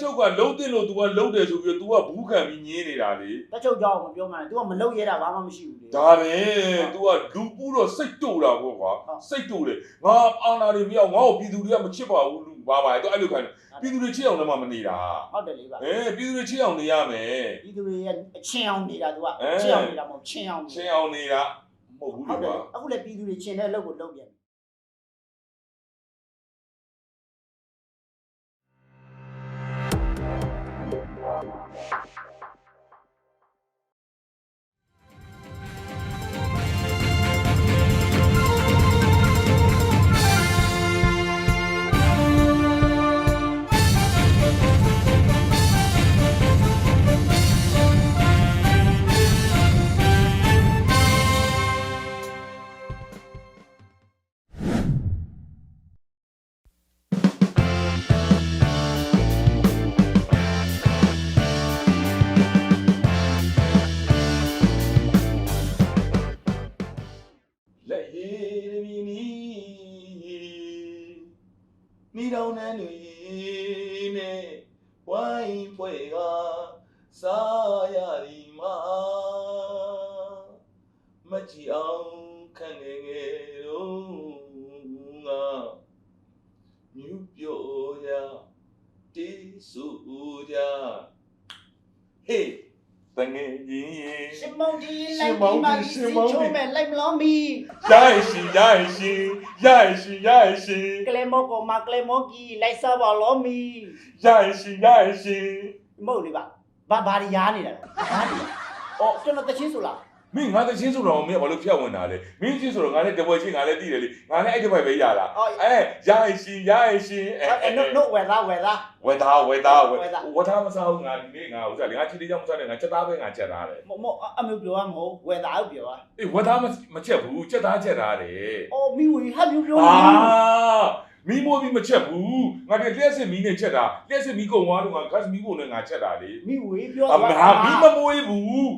ချုပ်ကလုံးတင်လို့ तू ကလုံးတယ်ဆိုပြီးတော့ तू ကဘူးခံပြီးညင်းနေတာလေ တက်ချုပ်ကြောင်းမပြောမှန်း तू ကမလုပ်ရတာဘာမှမရှိဘူးလေ ဒါပဲ तू ကလူပူးတော့စိတ်တူတာပေါ့ကွာ ဟုတ် စိတ်တူတယ်ငါအာနာတွေမရောက်ငါ့ကိုပြည်သူတွေကမချစ်ပါဘူးလူဘာပါလဲ तू အဲ့လိုခံတယ်ပြည်သူတွေချစ်အောင်လည်းမနေတာ ဟုတ်တယ်လေပါ အဲပြည်သူတွေချစ်အောင်နေရမယ် ဒီသူတွေရဲ့အချင်းအောင်နေတာ तू က အဲ ချင်းအောင်နေတာမဟုတ်ချင်းအောင်နေ ချင်းအောင်နေတာမဟုတ်ဘူး ဟုတ် လေ တယ် ကွာ အခုလည်းပြည်သူတွေချင်းတဲ့အလုပ်ကိုလုပ်ပြန် နီတောင်နှန်းတွေနဲ့ဝိုင်းဖွဲကစားရဒီမှာမကြည့်အောင်ခံငယ်ငယ်တော့ငါမြူပြိုရတေးဆူကြဟေး တငယ်ချင်းရှင်မောင်ဒီရှလိုင်က်မောင်ဒီဒီမှာရှရှင်င်မောမောင်ဒီင်မဲ့လိုက်မလို့မီရရရှင်ရရရှင်ရရရှင်ရရရှင်ကလေမောကိုမကလေမောကီလိုက်စားပါလို့မီရရရှင်ရရရှင်မဟုတ်လေပါဘာဘာဒီရားနေတာလဲဘာဒီအော်ကျွန်တော်တချင်းဆိုလား မင်းငါတချင်းဆိုတော့မင်းဘာလို့ဖြတ်ဝင်တာလဲမင်းချင်းဆိုတော့ငါလည်းတပွဲချင်းငါလည်းတည်တယ်လေငါလည်းအဲ့ဒီဘက်ပဲရလာအော်အဲရရရှင်ရရရှင်အဲအဲ no no ဝယ်သားဝယ်သားဝေသားဝေသားဝေဝေသားဝသားမစားဘူးငါဒီနေ့ငါဥစားလေငါချီလေးကြောင့်မစားနဲ့ငါချက်သားပဲငါချက်သားတယ်မမအမျိုးပြောရမဟုတ်ဝယ်သားကိုပြောရအေးဝသားမချက်ဘူးချက်သားချက်သားတယ်အော်မီဝီဟာမျိုးပြောအာ မီမိုးပြီးမချက်ဘူးငါဒီလျှက်စစ်မီးနဲ့ချက်တာလျှက်စစ်မီးကုန်သွားတော့ငါဂတ်မီးပုံနဲ့ငါချက်တာလေမီဝီပြောအမဟာမီးမမွေးဘူး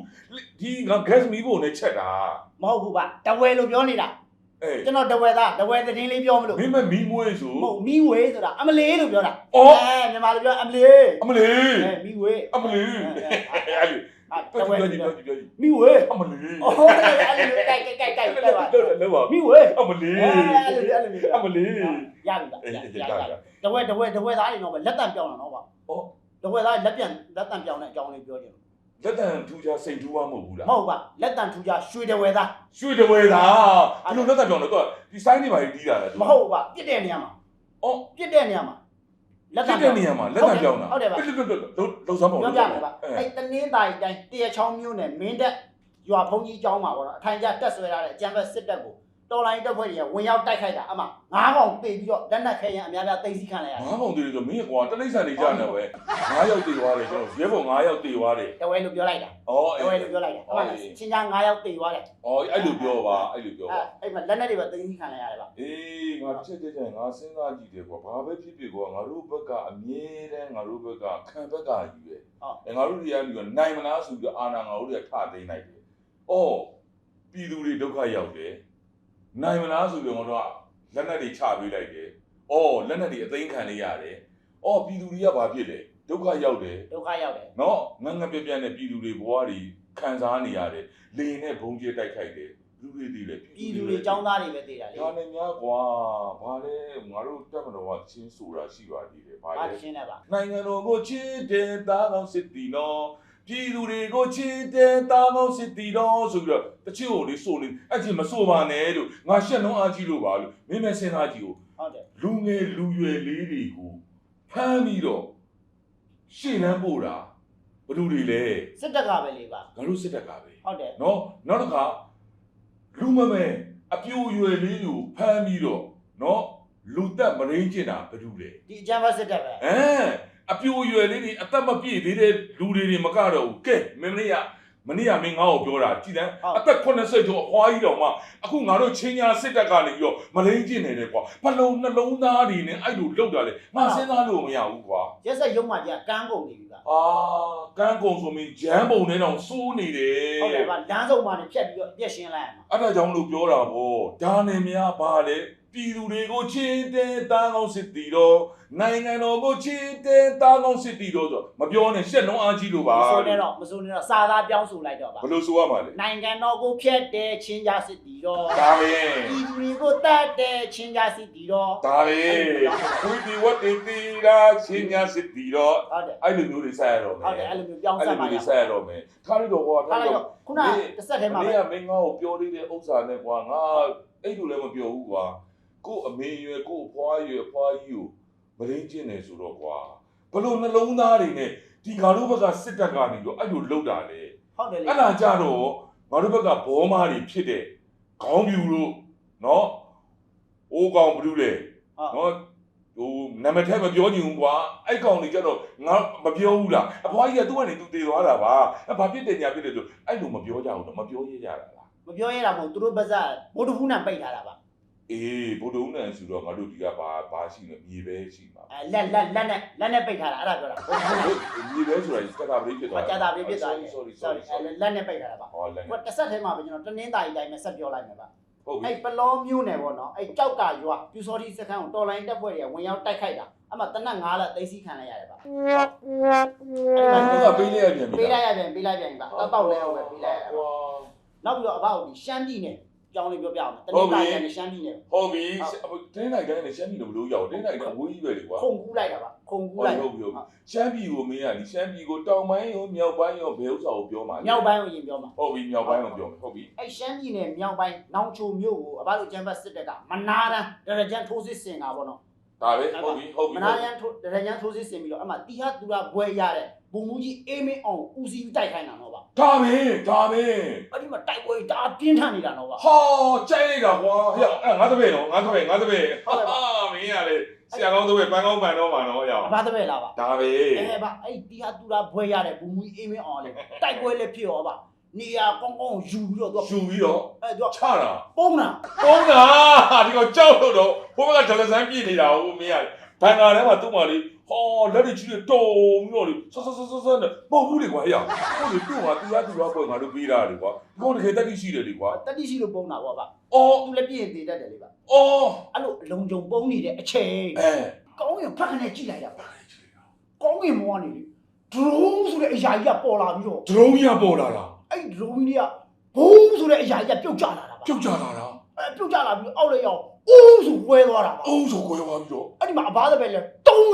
ဒီငါ gas မီးပုံနဲ့ချက်တာမဟုတ်ဘူးပါတဝဲလို့ပြောနေတာအေးကျွန်တော်တဝဲသားတဝဲသတင်းလေးပြောမလို့မင်းမမီးမွေးဆိုမဟုတ်မီဝေဆိုတာအမလေးလို့ပြောတာအော်အဲမြန်မာလိုပြောအမလေးအမလေးအဲမီဝေအမလေးအဲ့လို အာပြောတဝဲပြောပြောပြောပြောမီဝေအမလေးအော်ဟုတ်တယ်အဲ့လိုကြိုက်ကြိုက်ကြိုက်ကြိုက်ပါလောပါမီဝေအမလေးအဲ့လိုအဲ့လိုအမလေးရပြီလားရရတဝဲတဝဲတဝဲသားတွေတော့လက်တံပြောင်းတာနော်ဗျအော်တဝဲသားလက်ပြန်လက်တံပြောင်းတဲ့အကြောင်းလေးပြောချင်လက်တန်ထူကြစိန်ထူဝမဟုတ်ဘူးလားမဟုတ်ပါလက်တံထူကြရွှေတဝဲသားရွှေတဝဲသားဘယ်လိုလက်တန်ပြောင်းလဲတော့ဒီဆိုင်နေပါတီးတာလေမဟုတ်ပါပြစ်တဲ့နေရာမှာအော်ပြစ်တဲ့နေရာမှာ လက်ပြတံစ်တဲ့နေရာမှာလက်တန်ပြောင်းတာဟုတ်တယ်ပါပြစ်ပြစ်ပြစ်လုံးလုံးစမ်းပါဦးပြောပြမယ်ပါအဲ့တနင်းသားတိုင်းတရချောင်းမျိုးနဲ့မင်းတက်ရွာဖုန်းကြီးကျောင်းမှာပေါ့နော်အထိုင်ကျတက်ဆွဲထားတဲ့အကြံဖက်စစ်တပ်ကို တော်လိုင်းတပ်ဖွဲ့တွေကဝင်ရောက်တိုက်ခိုက်တာအမှငါးကောင်ပေပြီးတော့လက်နက်ခဲရင်အများများသိသိခံလိုက်ရတယ်ငါးပေါင်သေးတယ်ဆိုမင်းကွာတလိမ့်ဆန်နေကြနေပဲငါးယောက်တေသွားတယ်ကျွန်တော်ရဲဘော်ငါးယောက်တေသွားတယ်တဝဲလို့ပြောလိုက်တာအော်တဝဲလို့ပြောလိုက်တာအမှချင်းချင်း9ယောက်တေသွားတယ်အော်အဲ့လိုပြောပါအဲ့လိုပြောအဲ့ပါအဲ့မှာလက်နက်တွေပဲသိသိခံလိုက်ရတယ်ဗျအေးငါချက်ချက်ချက်ငါစဉ်းစားကြည့်တယ်ကွာဘာပဲဖြစ်ဖြစ်ကွာငါတို့ဘက်ကအမြဲတမ်းငါတို့ဘက်ကခံဘက်ကယူတယ်အဲငါတို့တွေကပြီးတော့နိုင်မလားဆိုပြီးတော့အာနာငါတို့တွေကထသိမ်းလိုက်တယ်အော်ပြည်သူတွေဒုက္ခရောက်တယ် နိုင်မလားဆိုပြီးတော့ငါတို့ကလက်နက်တွေချပေးလိုက်တယ်အော်လက်နက်တွေအသိမ်းခံလိုက်ရတယ်အော်ပြည်သူတွေကဘာဖြစ်လဲဒုက္ခရောက်တယ်ဒုက္ခရောက်တယ်နော်ငငပြပြနဲ့ပြည်သူတွေဘဝတွေခံစားနေရတယ်လေနဲ့ဘုံကျဲတိုက်ခိုက်တယ်လူတွေတည်တယ်ပြည်သူတွေចောင်းသားတွေပဲတေးတာလေဒါနဲ့များကွာဘာလဲငါတို့တက်မတော်ကချင်းဆိုတာရှိပါသေးတယ်ဘာဘာလဲရှင်းလဲပါနိုင်ငံတော်ကိုချစ်တဲ့သားကောင်းစစ်တီနော် ပြည်သူတွေကိုချစ်တဲ့သားကောင်းစစ်တီနော်ဆိုပြီးတော့တချို့ကိုလေဆိုနေအဲ့ဒီမဆိုပါနဲ့လို့ငါရှက်လုံးအားကြီးလို့ပါလို့မင်းမစင်သားကြီးကိုဟုတ်တယ်လူငယ်လူရွယ်လေးတွေကိုဖမ်းပြီးတော့ရှေ့လန်းပို့တာဘယ်သူတွေလဲစစ်တပ်ကပဲလေပါငါတို့စစ်တပ်ကပဲဟုတ်တယ်နော်နောက်တစ်ခါလူမမဲအပြိုရွယ်လေးကိုဖမ်းပြီးတော့နော်လူသက်မရင်းကျင်တာဘယ်သူလဲဒီအကြမ်းဖက်စစ်တပ်ပဲအဲ အပြိုရွယ်လေးတွေအသက်မပြည့်သေးတဲ့လူတွေတွေမကတော့ဘူးကဲမင်းမနေ့ကမနေ့ကမင်းငါ့ကိုပြောတာကြည်တန်းအသက်80ကျော်အဖွားကြီးတော်မှအခုငါတို့ချင်းညာစစ်တပ်ကနေပြီးတော့မရင်းကျင်နေတယ်ကွာဘလုံးနှလုံးသားတွေနဲ့အဲ့လိုလောက်တာလေငါစဉ်းစားလို့မရဘူးကွာရက်ဆက်ရုံးမှကြီးကကန်းကုန်နေပြီပါအာကန်းကုံဆိုမင်းဂျမ်းပုံနဲ့တောင်စိုးနေတယ်ဟုတ်တယ်ပါလမ်းစုံမှာနေဖြတ်ပြီးတော့ပြက်ရှင်းလိုက်ရမှာအဲ့ဒါကြောင့်လို့ပြောတာဗောဒါနဲ့များပါလေ ပြည်သူတွေကိုချင်းတဲတားကောင်းစစ်တီတော့နိုင်ငံတော်ကိုချင်းတဲတားကောင်းစစ်တီတော့ဆိုမပြောနဲ့ရှက်လုံးအားကြီးလို့ပါမစိုးနဲ့တော့မစိုးနဲ့တော့စာသားပြောင်းဆိုလိုက်တော့ပါဘယ်လိုဆိုရမှာလဲနိုင်ငံတော်ကိုဖျက်တဲ့ချင်းကြစစ်တီတော့ဒါပဲပြည်သူတွေကိုတတ်တဲ့ချင်းကြစစ်တီတော့ဒါပဲဝိဒီဝတ်တီတီရာချင်းညာစစ်တီတော့ဟုတ်တယ်အဲ့လိုမျိုးတွေဆက်ရတော့မယ်ဟုတ်တယ်အဲ့လိုမျိုးပြောင်းအဲ့ဆက်လိုပါမျိုးရတွေဆက်ရတော့မယ်ထားလိုက်တော့ဟောထားလိုက်တော့ခုနတစ်ဆက်တည်းမှာမပဲင်းကမင်းငါ့ကိုပြောသေးတဲ့ဥစ္စာနဲ့ကွာငါအဲ့လိုလည်းမပြောဘူးကွာ ကို့အမေရွယ်ကို့အဖွားရွယ်အဖွားကြီးကိုမရင်းကျင်နေဆိုတော့ကွာဘလို့နှလုံးသားတွေနဲ့ဒီငါတို့ဘက်ကစစ်တပ်ကနေပြီးတော့အဲ့လိုလှုပ်တာလေဟုတ်တယ်လေအဲ့ဒါကြတော့ငါတို့ဘက်ကဘောမာတွေဖြစ်တဲ့ခေါင်းပြူလို့နော်အိုးကောင်ဘူးလေနော်ဟိုနံပါတ်ထက်မပြောချင်ဘူးကွာအဲ့ကောင်တွေကြတော့ငါမပြောဘူးလားအဖွားကြီးကသူ့ကနေသူတည်သွားတာပါအဲ့ဘာဖြစ်တယ်ညာဖြစ်တယ်ဆိုအဲ့လိုမပြောကြဘူးတော့မပြောရကြတာလားမပြောရတာမဟုတ်သူတို့ပါဇက်ဘိုးတဖူးနဲ့ပိတ်ထားတာပါ အေးဘုဒ္ဓဦးနဲ့ဆိုတော့ငါတို့ဒီကဘာဘာရှိလဲမြေပဲရှိမှာအဲလက်လက်လက်နဲ့လက်နဲ့ပိတ်ထားတာအဲ့ဒါပြောတာဘိုးတဖူးနဲ့မြေပဲဆိုတာစက်ကပရိဖြစ်သွားအကြတာပြဖြစ်သွားတယ် sorry sorry sorry အဲလက်နဲ့ပိတ်ထားတာပါဟောလည်းဟိုတစ်ဆက်ထဲမှာပဲကျွန်တော်တနင်္သာရီတိုင်းမှာဆက်ပြောလိုက်မယ်ပါဟုတ်ပြီအဲ့ပလောမျိုးနယ်ပေါ့နော်အဲ့ကြောက်ကရွာပြူစောတိစခန်းကိုတော်လိုင်းတက်ဖွဲ့တွေကဝင်ရောက်တိုက်ခိုက်တာအမှတနက်9လက်သိမ်းစီခံလိုက်ရတယ်ပါအဲ့ဒါပေးလိုက်ရပြန်ပြီပေးလိုက်ရပြန်ပေးလိုက်ပြန်ပါတောက်တောက်လဲဟုတ်ပဲပေးလိုက်ရတာဟောနောက်ပြီးတော့အဘကိုဒီရှမ်းပြည်နယ် ကြောင်းလေးပြောပြအောင်တနင်္သာရီနဲ့ရှမ်းပြည်နယ်ဟုတ်ပြီတင်းနိုင်တိုင်းနဲ့ရှမ်းပြည်လိုမလို့ရအောင်တင်းနိုင်တော့ဝေးကြီးပဲလေကွာခုန်ကူးလိုက်တာပါခုန်ကူးဟုတ်လိုက်ဟုတ်ပြီဟုတ်ပြီရှမ်းပြည်ကိုမင်းကဒီရှမ်းပြည်ကိုတောင်ပိုင်းရောမြောက်ပိုင်းရောဘယ်ဥစ္စာကိုပြောမှာလဲမြောက်ပိုင်းကိုရင်ပြောမှာဟုတ်ပြီမြောက်ပိုင်းကိုပြောမယ်ဟုတ်ပြီအဲ့ရှမ်းပြည်နယ်မြောက်ပိုင်းနောင်ချိုမြို့ကိုအဘတို့ကျန်းဖတ်စစ်တပ်ကမနာတန်းဒရကြန်ထိုးစစ်ဆင်တာပေါ့နော်ဒါပဲဟုတ်ပြီဟုတ်ပြီမနာရန်ထိုးဒရကြန်ထိုးစစ်ဆင်ပြီးတော့အမှတီဟာတူရာဘွဲရတဲ့ဘုံမူကြီးအေးမင်းအောင်ဦးစီးတိုက်ခိုင်းတာတော့ပါ ဒါပဲဒါပဲအဲ့ဒီမှာတိုက်ပွဲဒါပြင်းထန်နေတာတော့ပါဟာကြိုက်လိုက်တာကွာဟဲ့အဲ့ငါတပည့်နော်ငါတပည့်ငါတပည့်ဟာမင်းရလေဆရာကောင်းတပည့်ပန်းကောင်းပန်းတော့မှာနော်ရအောင်အဘတပည့်လားပါဒါပဲအဲဗျအဲ့တီဟာတူရာဘွဲရတဲ့ဘုံမူကြီးအေးမင်းအောင်လေတိုက်ပွဲလည်းဖြစ်ရောပါနေရာကောင်းကောင်းယူပြီးတော့သူကယူပြီးတော့အဲသူကချတာပုံးတာပုံးတာဒီကောင်ကြောက်လို့တော့ဘိုးဘကဒလဆန်းပြည့်နေတာဟုတ်မင်းရဘန်ကာထဲမှာသူ့မလေး ဟောလက်တွေချီတုံပြီးတော့လေဆောဆောဆောဆောဆောနဲ့ပုတ်ဘူးလေကွာဟဲ့ဟုတ်လေသူ့မှာသူရသူရပွဲငါတို့ပေးတာလေကွာဒီကောင်တကယ်တက်တိရှိတယ်လေကွာတတိရှိလို့ပုံးတာပေါ့ဗျအော်သူလည်းပြည့်သေးတတ်တယ်လေဗျအော်အဲ့လိုအလုံးကြုံပုံးနေတဲ့အချိန်အဲကောင်းရင်ဖက်ခနဲ့ကြည့်လိုက်တာကောင်းရင်မောကနေလေ drone ဆိုတဲ့အရာကြီးကပေါ်လာပြီးတော့ဒရုန်းကြီးပေါ်လာတာအဲ့ drone ကြီးကဘုံဆိုတဲ့အရာကြီးကပြုတ်ကျလာတာပါပြုတ်ကြလာတာအဲပြုတ်ကျလာပြီးအောက်လေရောက်အိုးဆိုဝဲသွားတာပါအုံးဆိုကိုရွာပြီးတော့အဲ့ဒီမှာအဘာသပဲလဲ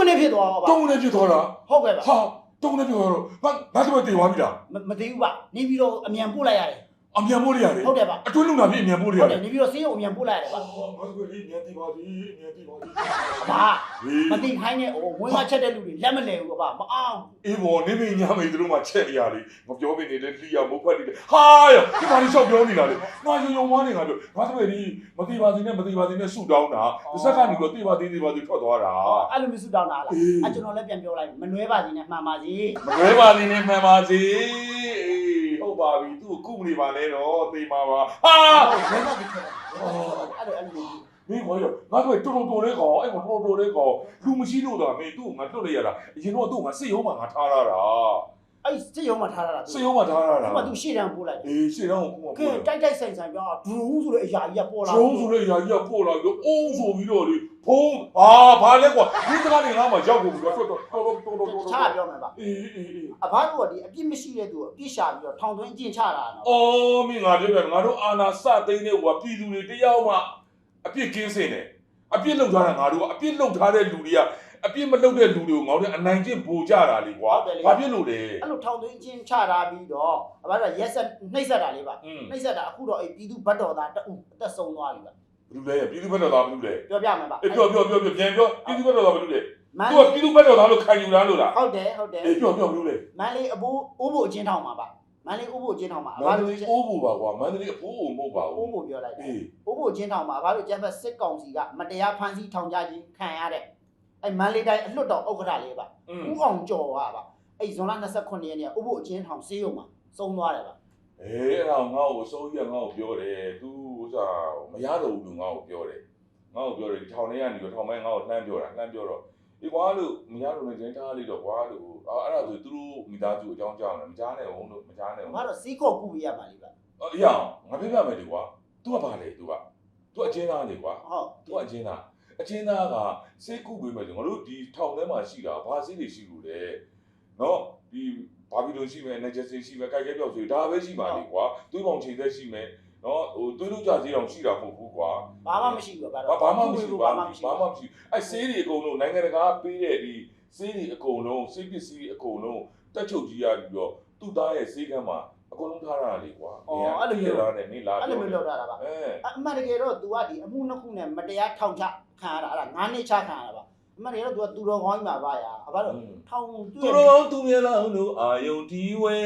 တုံးကနေဖြစ်သွားတာပါတုံးနေပြစ်သွားတာဟုတ်ကဲ့ပါဟာတုံးနေပြစ်သွားတော့ဟာငါတို့တေသွားပြီလားမမသိဘူးပါနေပြီးတော့အမြန်ပို့လိုက်ရတယ် အမြန်မိုးရရတယ်ဟုတ်တယ်ပါအတွင်းလုံတာပြည့်အမြန်မိုးရဟုရတ်တတယ်ယ်နေပြီးတော့ဆေးရုံအမြန်ပို့လိုက်ရတယ်ပါငါတို့လေးမြန်တီပါသည်မြန်တီပါသည်ဘာဟေးမသိခိုင်းတဲ့ဟိုမွေးမချက်တဲ့လူတွေလက်မလဲဘူးပါမအောင်အေးဘောနေမင်းညမေတို့မှချက်နေရလေမပြောမနေနဲ့လီယာမုတ်ဖက်နေတယ်ဟာရဒီပါလေးလျှောက်ပြောနေတာလေငါယုံယုံဝါးနေငါတို့ငါတို့ဒီမတိပါသေးနဲ့မတိပါသေးနဲ့ဆူတောင်းတာတစ်ဆက်ကနေတော့တိပါသေးသေးပါသေးထွက်သွားတာအဲ့လိုမျိုးဆူတောင်းတာလားအေးအဲ့ကျွန်တော်လည်းပြန်ပြောလိုက်မနှွဲပါစေနဲ့မှန်ပါစေ မလွဲပါသေးနဲ့မှန်ပါစေအေး ဟုတ်ပါပြီသူ့ကိုကုမနေပါနဲ့တော့သိမှာပါဟာဘယ်မှာဒီခဲ့အဲ့လိုအဲ့လိုမျိုးမင်းခေါ်ရငါတို့တော်တော်တော်လေးကောင်အဲ့ကောင်တော်တော်လေးကောင်လူမရှိလို့တော့မင်းသူ့ကိုငါလွတ်လိုက်ရတာအရင်တော့သူ့ကိုငါစိတ်ရုံးမှာငါထားရတာ အဲ့စစ်ရုံးမှာထားရတာစိတ်ရုံးမှာထားရတာသူကသူရှေ့တန်းပို့လိုက်တယ်အေးရှေ့တော့ကိုကကဲတိုက်တိုက်ဆိုင်ဆိုင်ပြောဒရူးဆိုတဲ့အရာကြီးကပေါ်လာဒရုန်းဆိုတဲ့အရာကြီးကပို့လာပြီးအုံးဆိုပြီးတော့လေဖုံးဟာဘာလဲကွာဒီတကားနေငါမှရောက်ကုန်ပြီတော့တော်တော်တော်တော်တော်တော်ချာပြောမယ်ပါအေးအေးအေးအဘတို့ကဒီအပြစ်မရှိတဲ့သူကိုအပြစ်ရှာပြီးတော့ထောင်သွင်းအကျင့်ချတာနော်အော်မင်းငါပြောပြငါတို့အာနာစသိန်းတဲ့ဟိုကပြည်သူတွေတယောက်မှအပြစ်ကင်းစင်တယ်အပြစ်လုပ်ထားတာငါတို့ကအပြစ်လုပ်ထားတဲ့လူတွေက အပြစ်မလုပ်တဲ့လူတွေကိုငါတို့အနိုင်ကျင့်ပို့ကြတာလေကွာဘာဖြစ်လို့လဲ အဲ့လိုထောင်သွင်းအကျင့်ချတာပြီးတော့အဘတို့ကရက်ဆက်နှိပ်ဆက်တာလေးပါอืม နှိပ်ဆက်တာအခုတော့အဲ့ပြည်သူဘတ်တော်သားတူအသက်ဆုံးသွားပြီပါဘယ်လိုလဲပြည်သူဘက်တော်သားဘယ်လိုလဲပြောပြမယ်ပါအေးပြောပြောပြောပြောပြန်ပြောပြည်သူဘက်တော်သားဘယ်လိုလဲမန်သူကပြည်သူဘက်တော်သားလို့ခံယူလားလို့လားဟုတ်တယ်ဟုတ်တယ်အေးပြောပြောဘယ်လိုလဲမန်လေးအဘိုးအိုးဘိုအချင်းထောင်မှာပါမန်လေးအိုးဘိုအချင်းထောင်မှာအမဘန္တတို့လေးအိုးဘူးပါကွာမန္တလေးအဖိုးအိုမဟုတ်ပါအိုးဘူးဘိုပြောလိုက်တယ်အေးအိုးဘိုချင်းထောင်မှာအဘတို့ကျန်းဖက်စစ်ကောင်စီကမတရားဖမ်းဆီးထောင်ချခြင်းခံရတဲ့ အဲ့မန်လေးတိုင်းအလွတ်တော်ဥက္ကဋ္ဌလေးပါ อืม ဦးအောင်ကျော်ကပါအဲ့ဇွန်လ29ရက်နေ့ကဥပုအချင်းထောင်ဆေးရုံမှာစုံသွားတယ်ပါ အေးအဲ့ဒါငါ့ကိုအစိုးရငါ့ကိုပြောတယ် तू ဥစားမရတော့ဘူးလို့ငါ့ကိုပြောတယ်ငါ့ကိုပြောတယ်ဒီထောင်ထဲကနေတော့ထောင်ပိုင်းငါ့ကိုလှမ်းပြောတာလှမ်းပြောတော့ဒီကွာလို့မရတော့လည်းကျင်းထားလိုက်တော့ကွာလို့အဲ့ဒါဆိုသူတို့မိသားစုအကြောင်းကြောင်းတယ်မကြားနဲ့ဟုတ်လို့မကြားနဲ့ဟုတ် ဘာလို့စီးခေါ်ကူရရမှာလေပါ အေးအောင်ငါပြပြမယ်ဒီကွာ तू ကဘာလဲ तू က သူအချင်းသားလေကွာ ဟုတ် သူအချင်းသား အချင်းသားကစိတ်ကုပေးမယ်ဆိုငါတို့ဒီထောင်ထဲမှာရှိတာဘာစိတ်တွေရှိလို့လဲနော်ဒီဘာဘီလိုရှိမယ်နေချက်စီရှိမယ်ကြိုက်ကြပြောက်စီဒါပဲရှိပါလေကွာသွေးပေါင်ချိန်သက်ရှိမယ်နော်ဟိုသွေးတို့ကြစီအောင်ရှိတာမဟုတ်ဘူးကွာဘာမှမရှိဘူးဗျာဘာဘာမှမရှိဘူးဘာဘာမှမှမရှိဘာဘူးမှမရှိဘူးအဲဆေးတွေအကုန်လုံးနိုင်ငံတကာပေးတဲ့ဒီဆေးတွေအကုန်လုံးဆေးပစ္စည်းတွေအကုန်လုံးတက်ချုပ်ကြီးရပြီးတော့သူ့သားရဲ့ဆေးကမ်းမှာအကုန်လုံးထားရတာလေကွာလားနဲ့နေလာအဲ့လိုမျိုးလုပ်တာပါအဲအမှန်တကယ်တော့ तू ကဒီအမှုနှစ်ခုနဲ့မတရားထောင်ချ ခံရတာအဲ့ဒါ9နှစ်ချခံရတာပါအမှန်တကယ်တော့ तू ကသူတော်ကောင်းကြီးမှာပါရအဘတော့ထောင်တွေ့သူတော်သူမြလောင်းတို့အာယုန်ဒီဝဲ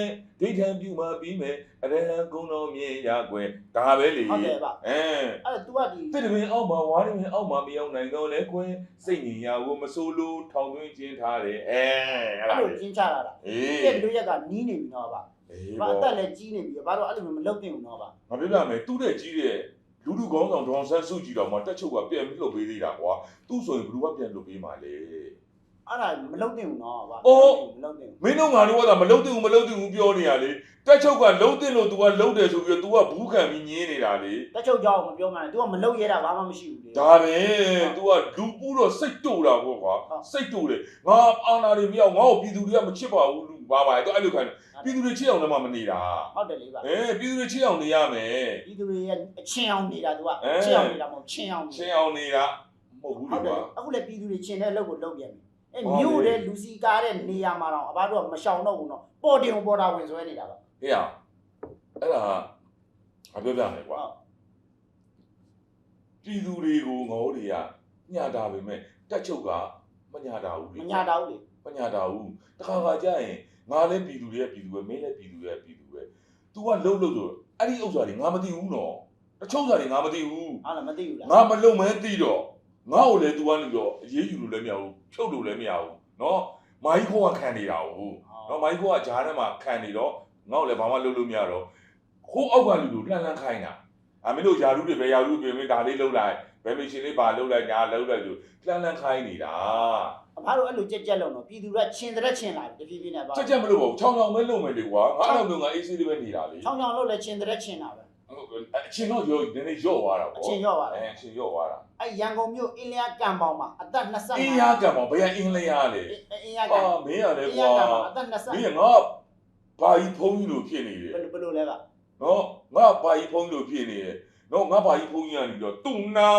ဒိဋ္ဌံပြုမှာပြီးမယ်အရဟံကုံတော်မြင်ရကွယ်ဒါပဲလေဟုတ်တယ်ဗျအဲအဲ့ဒါ तू ကဒီ တစ်တပင်အောက်မှာဝါးတပင်အောက်မှာမရောက်နိုင်တော့လဲကွယ်စိတ်ညင်ရကိုမဆိုးလို့ထောင်သွင်းခြင်းထားတယ်အဲအဲ့အဲ့ဒါလိုလေကျင်းချလာတာအေးတဲ့လူရက်ကနီးနေပြီတော့ဗျအေးဘာပေါ့အသက်လည်းကြီးနေပြီဘာတော့အဲ့လိုမျိုးမလုပ်သင့်ဘူးတော့ဗျငါပြောပြမယ်သူ့တဲ့ကြီးတဲ့ လူလူကောင်းဆောင်ဒေါန်ဆန်းစုကြည်တော်မှာတက်ချုပ်ကပြန်ပြီးလှုပ်ပေးသေးတာကွာသူ့ဆိုရင်ဘယ်သူကပြန်လှုပ်ပေးမှာလဲ အဲ့ဒါမလုပ်သင့်ဘူးနော်ဗျ အိုး မလုပ်သင့်ဘူး မင်းတို့ငါတို့ကသာမလှုပ်သင့်ဘူးမလှုပ်သင့်ဘူးပြောနေရလေတက်ချုပ်ကလှုပ်သင့်လို့ तू ကလှုပ်တယ်ဆိုပြီးတော့ तू ကဘူးခံပြီးညင်းနေတာလေ တက်ချုပ်ကြောင်းမပြောမှန်း तू ကမလုပ်ရတာဘာမှမရှိဘူးလေ ဒါပဲ तू ကလူပူးတော့စိတ်တူတာပေါ့ကွာ ဟုတ် စိတ်တူတယ်ငါအာနာတွေမရောက်ငါ့ကိုပြည်သူတွေကမချစ်ပါဘူး လူဘာပါလဲ तू အဲ့လိုခံတယ်ပြည်သူတွေချစ်အောင်လည်းမနေတာဟုတ်တယ်လေဗျအဲပြည်သူတွေချစ်အောင်နေရမယ်ဒီသူတွေရဲ့အချင်းအောင်နေတာ तू ကအဲချင်းအောင်နေတာမဟုတ်ချင်းအောင်နေချင်းအောင်နေတာမဟုတ်ဘူးဟုတ်တလေယ်ကွာအခုလည်းပြည်သူတွေချင်းတဲ့အလုပ်ကိုလုပ်ပြန်ပြီအဲဟုတ်တယ်မြို့တဲ့လူစီကားတဲ့နေရာမှာတော့အဘတို့ကမရှောင်တော့ဘူးနော်ပေါ်တင်ပေါ်တာဝင်ဆွဲနေတာပါဟေ့အောင်အဲ့ဒါငါပြောပြမယ်ကွာဟုတ်ပြည်သူတွေကိုငေါတွေကညှတာပဲမဲ့တက်ချုပ်ကမညှတာဘူးလေမညာတော့ဘူးလေမညှတာဘူးတခါခါကျရင် ငါလည်းပြည်သူတွေကပြည်သူပဲမင်းလည်းပြည်သူတွေကပြည်သူပဲ तू ကလှုပ်လှုပ်ဆိုအဲ့ဒီဥစ္စာတွေငါမသိဘူးနော်တချို့ဥစ္စာတွေငါမသိဘူးဟာလားမသိဘူးလားငါမလုံမဲသိတော့ငါ့ကိုလည်း तू ကနေတော့အေးအေးယူလို့လည်းမရဘူးဖြုတ်လို့လည်းမရဘူးနော်မာကြီးခေါကခံနေတာဟုတ်နော်မာကြီးခေါကဂျားထဲမှာခံနေတော့ငါ့ကိုလည်းဘာမှလုပ်လို့မရတော့ခိုးအောက်ကလူလူလှန်လှန်ခိုင်းတာအမင်းတို့ယာရုတွေပဲယာရုတွေပဲဒါလေးလှုပ်လိုက်ဘယ်မရှင်လေးပါလှုပ်လိုက်ညာလှုပ်လိုက်ဆိုလှန်လှန်ခိုင်းနေတာ အဘတို့အဲ့လိုကြက်ကြက်လုံးတော့ပြည်သူကချင်းတဲ့ချင်းလာတယ်တဖြည်းဖြည်းနဲ့ပါကြက်ကြက်မလို့ပါဘူးချောင်းချောင်းပဲလုပ်မယ်လေကွာငါအဲ့လိုမျိုးငါအေးဆေးလေးပဲနေတာလေချောင်းချောင်းလို့လည်းချင်းတဲ့ချင်းလာပဲအချင်းတော့ရောနည်းနည်းရော့သွားတာအပေါ့ချင်းရော့ပါလေအဲအချင်းရော့သွားတာအဲ့ရန်ကုန်မြို့အင်းလျာကံပေါင်မှာအသက်25အင်းရကံပေါ့ဘယ်ကအင်းလျားလေအင်းလျာကံအာမင်းရလေအင်းကွာလျာကံမှာအသက်မ20င်းငါဘာကြီးဖုံးကြီးလို့ဖြစ်နေတယ်ဘယ်လိုဘယ်လိုလဲပါနော်ငါဘာကြီးဖုံးကြီးလို့ဖြစ်နေတယ်နော်ငါဘာကြီးဖုံးကြီးကနေတော့တုံနာ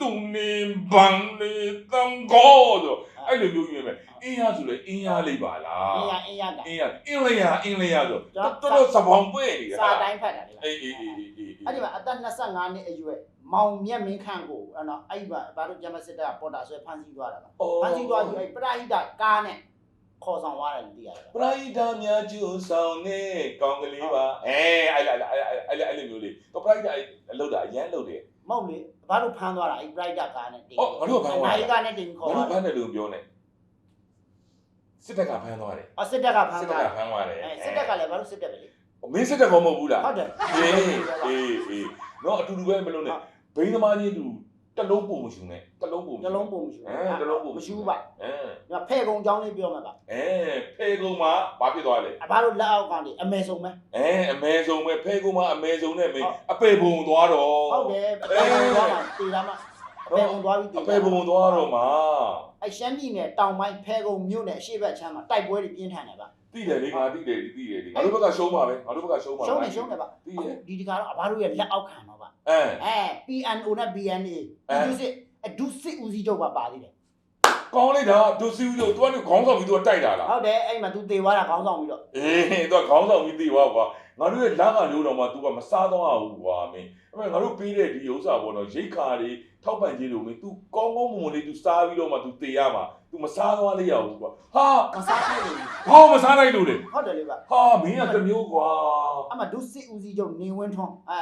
တုံနေဘန်နေတမ်ကောဆို အဲ့လိုမျိုးကြီးပဲအင်းရဆိုလေအင်းရလေးပါလားအင်းလျာအင်းလျာကံအင်းရအင်းလျာအင်းလျာဆိုတော်တော်စပောင်ပွဲနေတယ်စာတိုင်းဖတ်တာလေအေးအေးအေးအေးအေးအဲ့ဒီမှာအသက်25နှစ်အရွယ်မောင်မြတ်မင်းခန့်ကိုအဲ့တော့အဲ့ဒီမှာဘာလို့ကျမစစ်တပ်ကပေါ်တာဆွဲဖမ်းဆီးသွားတာပါဖမ်းဆီးသွားပြီးအဲ့ပရိဟိတကားနဲ့ခေါ်ဆောင်သွားတယ်လို့သိရတယ်ပရိဒာများကျူဆောင်နေကောင်းကလေးပါအဲအဲ့လားအဲ့အဲ့အဲ့အဲ့လိုမျိုးလေးတော့ပရိဒာအလုပ်တာအရန်လုပ်တယ်မဟုတ်လေ ဘာလို့ဖမ်းသွားတာအဲ့ပရိဟိတကားနဲ့တင်ဟုတ်ငါတို့ကဖမ်းသွားတာ နိုင်ကားနဲ့တင်ခေါ်ဘာသွားလို့ဖတယ်မ်းတယ်လို့ပြောနေစစ်တပ်ကဖမ်းသွားတယ်အစစ်တပ်ကဖမ်းစစ်သွားတပ်တယ်ကဖမ်းသွားတယ်အဲစစ်တပ်ကလည်းဘာလို့စစ်တပ်ပဲလေမင်းစစ်တပ်ကောမဟုတ်ဘူးလားဟုတ်တယ် အေးအေးအေးနော်အတူတူပဲမလို့နဲ့ဘိန်းသမားကြီးတူတ စ်လုံးပုံမရှိဘူးနဲ့တစ်လုံးပုံနှလုံးပုံမရှိအဲတစ်လုံးပုံမရှိဘူးပါအဲညဖဲ့ကုံကြောင်းလေးပြောမှာပါအဲဖေကုံမှာဘာဖြစ်သွားလဲအဘာလို့လက်အောက်ကောင်လေးအမေဆုံးပဲ အဲအမဲဆုံးပဲဖေကုံမှာအမဲဆုံးနဲ့မင်းအပေပုံသွားတော့ ဟုတ်တယ်အပေကုံသွားမှာတေးလာမှာအပေကုံသွားပြီးတေးအပေပုံသွားတော့မှာအရှမ်းပြည်နယ်တောင်ပိုင်းဖဲကုံမြို့နယ်အရှေ့ဘက်ချမ်းမှာတိုက်ပွဲတွေပြင်းထန်နေပါတိတယ်လေငါတိတယ်တိတယ်လေငါတို့ဘက်ကရှုံးပါပဲငါတို့ဘက်ကရှုံးပါရှုံးနေရှုံးနေပါတိအခုတယ်ဒီဒီကတော့အဘာတို့ရဲ့လက်အောက်ခံတော့ပါ အဲ အဲ PNO နဲ့ BNA အဲ ဒီစစ်အဒုစစ်ဦးစီးချုပ်ပါပါသေးတယ် ကောင်းလိုက်တာဒုစီဦးတို့သူကခေါင်းဆောင်ပြီးသူကတိုက်တာလား ဟုတ်တယ်အဲ့မှာ तू တေသွားတာခေါင်းဆောင်ပြီးတော့ အေးသူကခေါင်းဆောင်ပြီးသိသွားကွာငါတို့ရဲ့လမ်းကလို့တော့မှ तू ကမစားတော့ဘူးကွာမင်းအဲ့မဲ့ငါတို့ပေးတဲ့ဒီဥစ္စာပေါ့နော်ရိတ်ခါတွေထောက်ပံ့ခြင်းလို့မင်း तू ကောင်းကောင်းမွန်မွန်လေး तू စားပြီးတော့မှ तू တေရမှာ तू မစားသွားလေးရဘူးကွာဟာ မစားခဲ့ဘူး ဘာမစားလိုက်လို့လေ ဟုတ်တယ်လေပါ ဟာမင်းကတစ်မျိုးကွာ အဲ့မှာဒုစစ်ဦးစီးချုပ်နေဝင်းထွန်းအဲ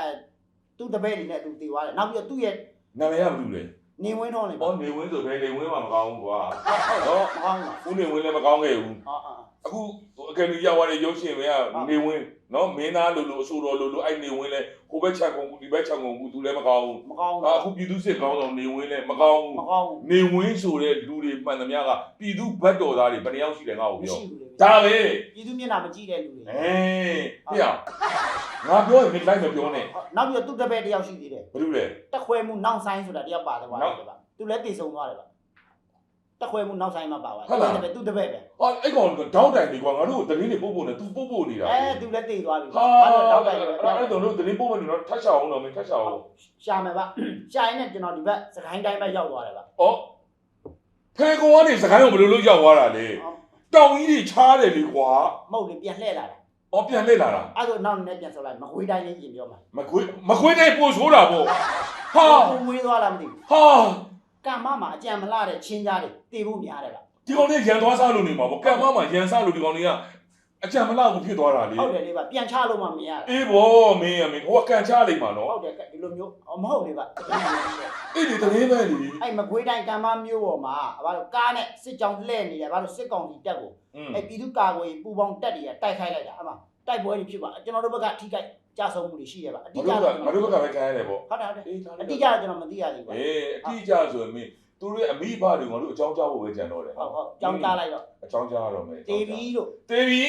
သူ့တပည့်တွေနဲ့ तू တေသွားတယ်နောက်ပြီးတော့သူ့ရဲ့နာမည်ကဘာလို့လဲနေဝင်းထွန်းလေပါဟောနေဝင်းဆိုဘယ်နေဝင်းမှမကောင်းဘူးကွာဟုတ်ဟုတ်မကောင်းဘူးဦးနေဝင်းလည်းမကောင်းခဲ့ဘူးအော်အော်အခုအကယ်၍ရောက်သွားတဲ့ရုပ်ရှင်ပဲကနေဝင်းနော်မင်းသားလိုလိုအဆိုတော်လိုလိုအဲ့နေဝင်းလဲဟိုဘက်ချက်ကုန်ဘူးဒီဘက်ချက်ကုန်ဘူးသူလည်းမကောင်းဘူးမကောင်းအာဘူးအခုပြည်သူစစ်ကောင်းဆောင်နေဝင်းလဲမကောင်းဘူးမကောင်းဘူးနေဝင်းဆိုတဲ့လူတွေမှန်သမျှကပြည်သူဘတ်တော်သားတွေဘယ်နှယောက်ရှိတယ်ငါ့ကိုမပြောရှိဘူးလေဒါပဲပြည်သူမျက်နှာမကြည့်တဲ့လူတွေအေးဖေရ ငါပြောရင်မင်းလိုက်မပြောနဲ့နောက်ပြီးတော့သူ့တပည့်တယောက်ရှိသေးတယ်ဘာလို့လဲတက်ခွဲမှုနောက်ဆိုင်ဆိုတာတယောက်ပါတယ်ကွာနောက်တဲ့ပါသူလည်းတည်ဆုံသွားတယ်ပါတက်ခွဲမှုနောက်ဆိုင်မှာပါပါဟုတ်လားသူ့တပည့်သူ့တပည့်ပဲဟာအဲ့ကောင်ကတောင်းတိုင်နေကွာငါတို့ကိုတရင်နေပို့ဖို့နဲ့ तू ပို့ဖို့နေတာအဲသူလည်းတည်သွားပြီဟာဘာလို့တောက်တိုင်လဲအဲ့အဲ့တော့တို့တရင်ပို့မယ်နော်ထပ်ချအောင်တော့မင်းထပ်ချအောင်ရှာမယ်ပါရှာရင်လည်းကျွန်တော်ဒီဘက်စကိုင်းတိုင်းဘက်ရောက်သွားတယ်ပါဩဖေကောင်ကနေစကိုင်းကိုဘယ်လိုလုပ်ရောက်သွားတာလဲတောင်ကြီးတွေချားတယ်လေကွာမဟုတ်လေပြန်လှည့်လာတာ ဩပြန်လက်လာတာအဲ့ဒါနောက်နဲ့ပြန်ဆောက်လိုက်မကွေးတိုင်းလေးပြင်ပြောမှာမခွေးမခွေးတိုင်းပို့ဆိုးတာပေါ့ဟာကိုမွေးသွားလားမသိဘူးဟာကံမမှာအကြံမလှတဲ့ချင်းကြားတွေတည်ဖို့များတယ်ပါဒီကောင်လေးရန်သွားစားလို့နေမှာပေါ့ကံမမှာရန်စားလို့ဒီကောင်လေးက အကြံမလောက်ဘူးဖြစ်သွားတာလေဟုတ်တယ်လေပါပြန်ချလို့မှမရအေးဘောမင်းရမင်းဟိုကကန်ချလိုက်မှာနော်ဟုတ်တယ်ဒီလိုမျိုးမဟုတ်လေပါအေးဒီတရင်ပဲလေအဲ့မကွေးတိုင်းကံမမျိုးပေါ်မှာဘာလို့ကားနဲ့စစ်ကြောင်းလှည့်နေတယ်ဘာလို့စစ်ကောင်စီတက်ကိုอืมအဲ့ပြည်သူကာကွယ်ပူပေါင်းတက်တွေကတိုက်ခိုက်လိုက်တာအမှတိုက်ပွဲတွေဖြစ်ပါကျွန်တော်တို့ဘက်ကထိခိုက်ကြဆုံးမှုတွေရှိရပါအတိမအကျတို့ကမတို့ကပဲခံရတယ်ပေါ့ဟုတ်တယ်ဟုတ်တယ်အေးဒါအလေးတိအကျကျွန်တော်မသိရသေးဘူးအေးအတိအကျဆိုရင်မင်း သူတို့ရဲ့အမိဘတွေငါတို့အကြောင်းကြားဖို့ပဲကြံတော့တယ်ဟုတ်ဟုတ်ကြောင်းကြားလိုက်တော့အကြောင်းကြားရတော့မယ်တေဘီတို့တေးပြီ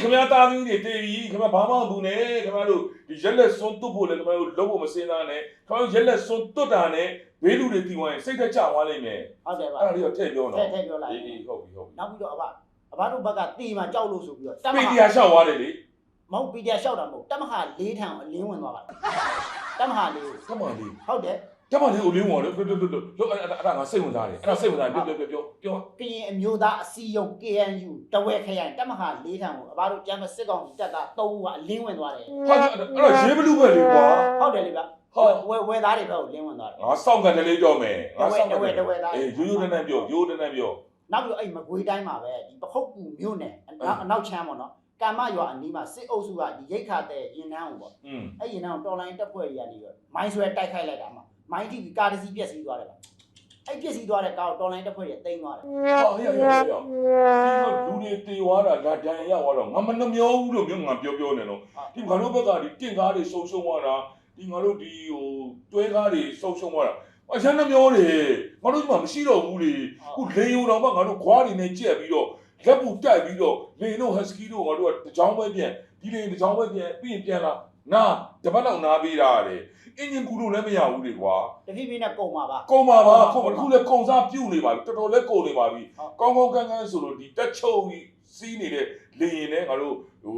ခင်ဗျားသားသမီးတွေတေးပြီခင်ဗျားဘာမှမဘူးနဲ့ခင်ဗျားတို့ဒီရက်လက်စွန်းတွတ်ဖို့လည်းခင်ဗျားတို့လုံးဝမစင်းသားနဲ့ခင်ဗျားတို့ရက်လက်စွန်းတွတ်တာနဲ့ဘေးလူတွေတီဝိုင်းစိတ်သက်ကြသွားလိမ့်မယ်ဟုတ်တယ်ပါအဲ့ဒါလေးတော့ထည့်ပြောထဲတော့ထဲပြောလိုက်အေးအေးဟုတ်ပြီဟုတ်ပြီနောက်ပြီးတော့အဘအဘတို့ဘက်ကတေမှကြောက်လို့ဆိုပြီးတော့တမပေဟာတီယာရှောက်သွားတယ်လေမဟုတ်ပီဒီယာရှောက်တာမဟုတ်တမဟာ၄ထံအလင်းဝင်သွားပါတမဟာလေးတမလေးဟုတ်တယ် တမလေးကိုလင်းဝင်တော့ပြောပြောပြောပြောအဲ့ဒါအဲ့ဒါငါစိတ်ဝင်စားတယ်အဲ့ဒါစိတ်ဝင်စားပြောပြောပြောပြောပြောကရင်အမျိုးသားအစည်းအရုံး KNU တဝဲခရိုင်တမဟာ၄ထံကိုအဘတို့ကျမ်းမစစ်ကောင်စီတက်တာ၃ဦးကအလင်းဝင်သွားတယ်ဟာအဲ့ဒါရေဘလူးပဲလေကွာဟုတ်တယ်လေဗျဟုတ်ဝဲဝဲသားတွေဘက်ကိုလင်းဝင်သွားတယ်ငါစောင့်ကန်တယ်လေးပြောမယ်ငါစောင့်ကန်တဝဲတဝဲသားအေးရိုးရိုးတန်းတန်းပြောရိုးတန်းတန်းပြောနောက်ပြီးတော့အဲ့မကွေးတိုင်းမှာပဲဒီပခုတ်ကူမြို့နယ်အနောက်အနောက်ချမ်းပေါ့နော်ကမ္မရွာအနီးမှာစစ်အုပ်စုကဒီရိတ်ခါတဲ့ရင်နှန်းကိုပေါ့อืมအဲ့ရင်နှန်းကိုတော်လိုင်းတက်ဖွဲ့တွေကနေတော့မိုင်းဆွဲတိုက်ခိုက်လိုက်တာမှာ မိုင်းတီဗီကားတစ်စီးပြက်စီးသွားတယ်ဗျအဲ့ပြက်စီးသွားတဲ့ကားကိုတော်လိုင်းတက်ဖွဲ့တွေတိမ့်သွားတယ်ဟာဟဲ့ဟဲ့ဟဲ့ဒီကလူတွေတေသွားတာလာဒဏ်ရသွားတော့ငါမနှမျောဘူးလို့မျိုးငါပြောပြောနေတော့ဒီငါတို့ဘက်ကဒီတင့်ကားတွေဆုံဆုံသွားတာဒီငါတို့ဒီဟိုတွဲကားတွေဆုံဆုံသွားတာအရန်နှမျောတယ်ငါတို့ဒီမှာမရှိတော့ဘူးလေခုလေယုံတော့မှငါတို့ခွားတွေနဲ့ကြက်ပြီးတော့လက်ပူတက်ပြီးတော့လေတို့ဟက်စကီတို့ငါတို့ကတကြောင်ပဲပြန်ဒီလေတကြောင်ပဲပြန်ပြီးရင်ပြန်လာ နာတပတ်လောက်နားပေးတာလေအင်ဂျင်ကူလို့လည်းမရဘူးလေကွာတဖြည်းဖြည်းနဲ့ကုန်ပါပါ ကုံပါပါခုအခုလည်းကုံစားပြုတ်နေပါပြီတော်တော်လေးကုံနေပါပြီကောင်းကောင်းကန်းကန်းဆိုလို့ဒီတက်ချုပ်ကြီးစီးနေတဲ့လေရင်နဲ့ငါတို့ဟို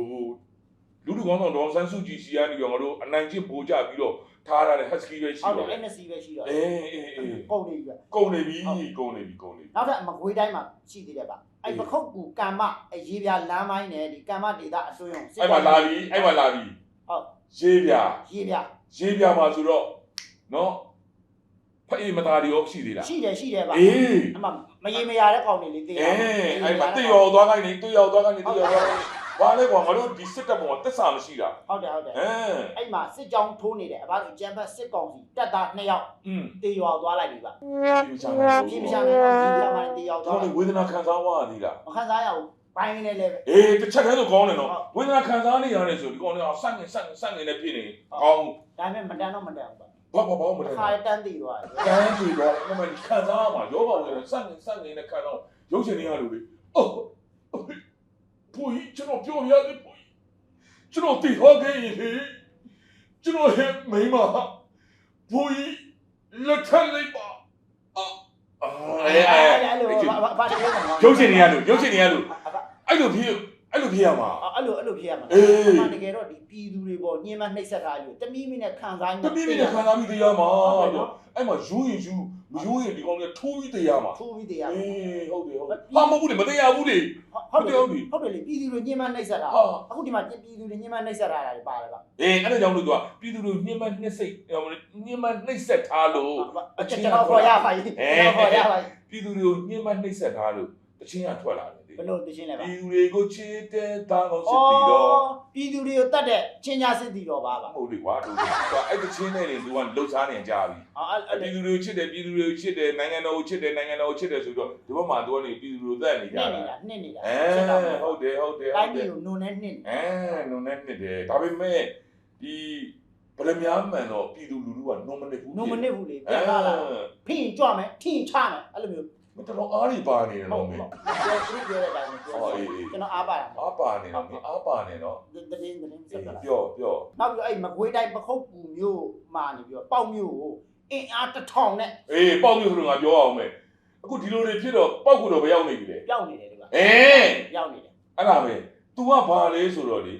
လူလူကောင်းဆောင်ဒေါအောင်ဆန်းစုကြည်စီကနေပြီးတော့ငါတို့အနိုင်ကျင့်ပို့ကြပြီးတော့ထားရတဲ့ husky ပဲရှိဟုတ်တတော့ယ်တယ် NSC ပဲရှိတော့အေးအေးအေးကုန်နေပြီပဲကုံနေပြီကုံနေပြီကုံနေပြီ နောက်ထပ်မကွေးတိုင်းမှာရှိသေးတယ်ဗျအဲ့ပခုတ်ကူကမ္မအရေးပြလမ်းမိုင်းနဲ့ဒီကမ္မဒေတာအတွင်းုံအဲ့မှာလာပြီအဲ့မှာလာပြီဟုတ် ရေးပြရေးပြရေးပြမှာဆိုတော့နော်ဖအေးမသားတွေရောရှိသေးလားရှိတယ်ရှိတယ်ဗျအေးအမမရေမရတဲ့ကောင်တွေလေးတေးအဲအဲ့မှာတေရောသွားခိုင်းနေတေရောသွားခိုင်းနေတေရောသွားခိုင်းနေဘာလဲကွာငါတို့ဒီစစ်တပ်ပုံကတက်စာမရှိတာဟုတ်တယ်ဟုတ်တယ်အဲအဲ့မှာစစ်ကြောင်းထိုးနေတယ်အဘတို့ကျန်ဘက်စစ်ကောင်စီတက်သား2ယောက်อืมတေးရွာသွားလိုက်ပြီဗျဒီမချမ်းဘူးပြေးမချမ်းတဲ့ကောင်ကြီးပြမိုင်းတေးရွာသွားတော့ဝေဒနာခံစားရသေးလားမခံစားရဘူး ပိုင်းနေလဲပဲအေးတစ်ချက်တည်းဆိုကောင်းတယ်နော်ဝေဒနာခံစားနေရတယ်ဆိုဒီကောင်တွေကဆန့်နေဆန့်နေဆန့်နေနဲ့ဖြစ်နေကောင်းဒါပေမဲ့မတန်တော့မတန်ဘူးဘာဘာဘာမဗျလဲခါတန်းတေးသွားတယ်တန်းပြီတော့အဲ့မှာခံစားရမှာရောပါဝင်ဆန့်နေဆန့်နေနဲ့ခံတော့ရုပ်ရှင်တွေကလူတွေအော်ပူကြီးကျွန်တော်ပြောပြရတယ်ပူကြီးကျွန်တော်တိဟောခဲ့ရင်လေကျွန်တော်ဟဲ့မိမပူကြီးလက်ထက်လိုက်ပါအာအဲအဲအဲ့လိုဘာဘာတေးကောင်ရုပ်ရှင်တွေကလူရုပ်ရှင်တွေကလူ အဲ့လိုဖြစ်အဲ့လိုဖြစ်ရမှာအဲ့လိုအဲ့လိုဖြစ်ရမှာအေးအမှန်တကယ်တော့ဒီပြည်သူတွေပေါ်ညှင်းမနှိပ်စက်ထားလို့တမီးမီနဲ့ခံစားနေတမိမိနဲ့ခံစားပြီးတရားမှာလို့အဲ့မှာယူရင်ယူမယူရင်ဒီကောင်ကထိုးပြီးတရားမှာထိုးပြီးတရားအေးဟုတ်တယ်ဟုတ်တယ်ဟာမဟုတ်ဘူးလေမတရားဘူးလေဟုတ်တယ်ဟုတ်တယ်ဟုတ်တယ်လေပြည်သူတွေညှင်းမနှိပ်စက်တာဟာအခုဒီမှာပြည်သူတွေညှင်းမနှိပ်စက်တာတွေပါတယ်ဗျအေးအဲ့ဒါကြောင့်လို့သူကပြည်သူတို့ညှဉ်းမနှိမ့်စိတ်ညှဉ်းမနှိမ့်ဆက်ထားလို့ကျွန်တော်ခေါ်ရပါ යි ကျွန်တော်ခေါ်ရပါ යි ပြည်သူတွေကိုညှဉ်းမနှိမ့်ဆက်ထားလို့တချင်းကထွက်လာတယ်လေ ဘယ်လိုတချင်းလဲပါပြည်သူတွေကိုချစ်တဲ့တာကောင်းစစ်တီတော့ပြည်သူတွေကိုတတ်တဲ့ချင်းညာစစ်တီတော်ပါပါဟုတ်လေကွာတို့ကွာအဲ့တချင်းနဲ့နေသူကလှုပ်ရှားနေကြပြီအော်အဲ့အပြည်သူတွေကိုချစ်တယ်ပြည်သူတွေကိုချစ်တယ်နိုင်ငံတော်ကိုချစ်တယ်နိုင်ငံတော်ကိုချစ်တယ်ဆိုတော့ဒီဘက်မှာသူကနေပြည်သူတွေကိုသက်နေကြနှစ်တာနေတာနှစ်နေတာအဲဟုတ်တယ်ဟုတ်တယ်တိုဟုတ်င်းတယ်ပြည်ကိုနုံနဲ့နှစ်နေအဲနုံနဲ့နှစ်တယ်ဒါပေမဲ့ဒီဗလများမှန်တော့ပြည်သူလူထုကနုံမနစ်ဘူးနုံမနစ်ဘူးလေအဲပြန်လာလာဖိရင်ကြွမယ်ထိရင်ချမယ်အဲ့လိုမျိုး မတော်တော်အားတွေပါနေတယ်ဟုတ်တော့မဟုတ်င်းပြောသူပြောတဲ့အတိုင်းပြောဟောအေးအေးကျွန်တော်အားပါတာအားပါနေတော့မင်းအားပါနေတော့တတင်းတတင်းဆက်ပြလာပြောပြောနောက်ပြီးအဲ့မကွေးတိုင်းပခုတ်ကူမျိုးမှာနေပြီးတော့ပေါက်မျိုးကိုအင်အားတစ်ထောင်နဲ့အေးပေါက်မျိုးဆိုတော့ငါပြောအောင်မယ်အခုဒီလိုတွေဖြစ်တော့ပေါက်ကူတော့ဘယ်ရောက်နေပြီလဲပျောက်နေတယ်ဒီကအေးပျောက်နေတယ်အဲ့ဒါပဲ तू ကဘာလဲဆိုတော့လေ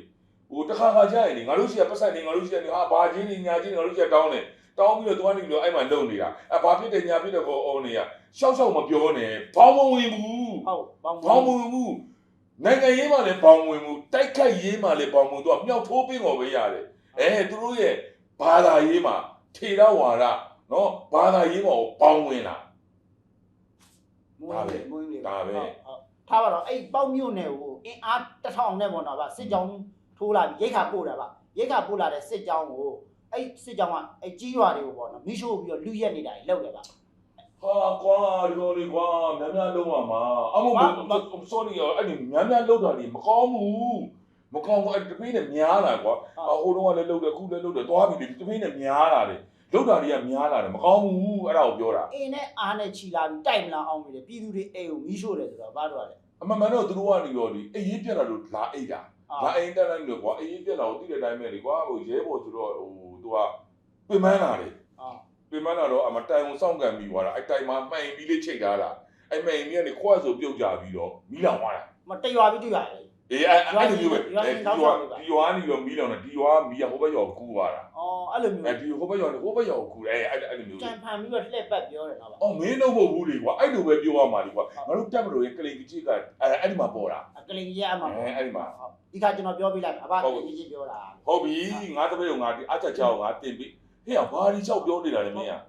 ဟိုတစ်ခါခါကြာရင်လေငါတို့ရှိရပတ်စံနေငါတို့ရှိရနေဟာဘာချင်းနေညာချင်းနေငါတို့ရှိရတောင်းတယ်တောင်းပြီးတော့ तू ကနေပြီးတော့အဲ့မှာလုံနေတာအဲ့ဘာဖြစ်တယ်ညာဖြစ်တယ်ကိုအုံးနေရ ရှောက်ရှောက်မပြောနဲ့ဘောင်းမဝင်ဘူးဟုတ်ပေါင်းဘောင်းမဝင်ဘူးနိုင်ငံရေးမှလည်းဘောင်းမဝင်ဘူးတိုက်ခိုက်ရေးမှလည်းဘောင်းမဝင်သူကမြောက်ထိုးပင်းတော်ပဲရတယ်အဲသူတို့ရဲ့ဘာသာရေးမှာထေရဝါဒနော်ဘာသာရေးမှာဘောင်းဝင်လာမွေးလေမွေးလေဒါပဲဟုတ်ဟုတ်ထားပါတော့အဲ့ပေါက်မျိုးနဲ့ကိုအင်အားတစ်ထောင်နဲ့ပေါ့နော်ဗျစစ်ကြောင်းထိုးလာပြီးရိတ်ခါပို့တာဗျရိတ်ခါပို့လာတဲ့စစ်ကြောင်းကိုအဲ့စစ်ကြောင်းကအဲ့ကြီးရွာတွေကိုပေါ့နော်မိရှို့ပြီးတော့လူရက်နေတာကြီးလောက်တယ်ဗျ ဟာကွာဒီလိုလေးကွာများများလုံးပါမှာအမမ sorry ရောအဲ့ဒီများများလုံးတာဒီမကောင်းဘူးမကောင်းဘူးအဲ့တပိနဲ့များလာကွာအဟိုတော့လည်းလုံးတယ်ခုလည်းလုံးတယ်သွားပြီလေတပိနဲ့များလာတယ်လုံးတာတွေကများလာတယ်မကောင်းဘူးအဲ့ဒါကိုပြောတာအင်းနဲ့အားနဲ့ခြီလာပြီးတိုက်မလာအောင်ပြီလေပြည်သူတွေအိမ်ကိုမိရှို့တယ်ဆိုတော့ဘာတော့လဲအမှန်မှန်တော့သူတို့ကနေရောဒီအေးရေးပြက်လာလို့လာအိတ်တာလာအိတ်တက်လိုက်လို့ကွာအေးရေးပြက်လာကိုသိတဲ့အတိုင်းပဲလေကွာဟိုရဲဘော်ဆိုတော့ဟိုသူကပင်မန်းလာတယ်အာ ပင်မန်းလာတော့အမတိုင်ကိုစောင့်ကန်ပြီးသွားတာအဲ့တိုင်မှာမှန်ပြီးလေးချိန်ထားတာအဲ့မှန်ပြီးကနေခွာဆိုပြုတ်ကြပြီးတော့မီးလောင်သွားတာမတရွာပြီးတရွာလေအေးအဲ့အဲ့လိုမျိုးပဲဒီရွာဒီရွာနေရောမီးလောင်တယ်ဒီရွာမီးရဟိုဘက်ရောကူသွားတာအော်အဲ့လိုမျိုးအဲ့ဒီဟိုဘက်ရောဟိုဘက်ရောကူတယ်အဲ့အဲ့လိုမျိုးကြံဖန်ပြီးတော့လှည့်ပတ်ပြောတယ်နော်ဗျအော်မင်းတော့မဟုတ်ဘူးလေကွာအဲ့လိုပဲပြောရမှာလေကွာငါတို့တက်မလို့ရကလေးကြီးကအဲ့အဲ့ဒီမှာပေါ်တာအကလေးကြီးအမှအဲအဲ့ဒီမှာဟုတ်ဒီခါကျွန်တော်ပြောပြလိုက်အဘကလေးကြီးပြောတာဟုတ်ပြီငါတပည့်ကငါဒီအချက်ကြောက်ငါတင်ပြီး ဟေ့ဘာဒီကြောက်ပြောနေတာလဲမင်းอ่ะ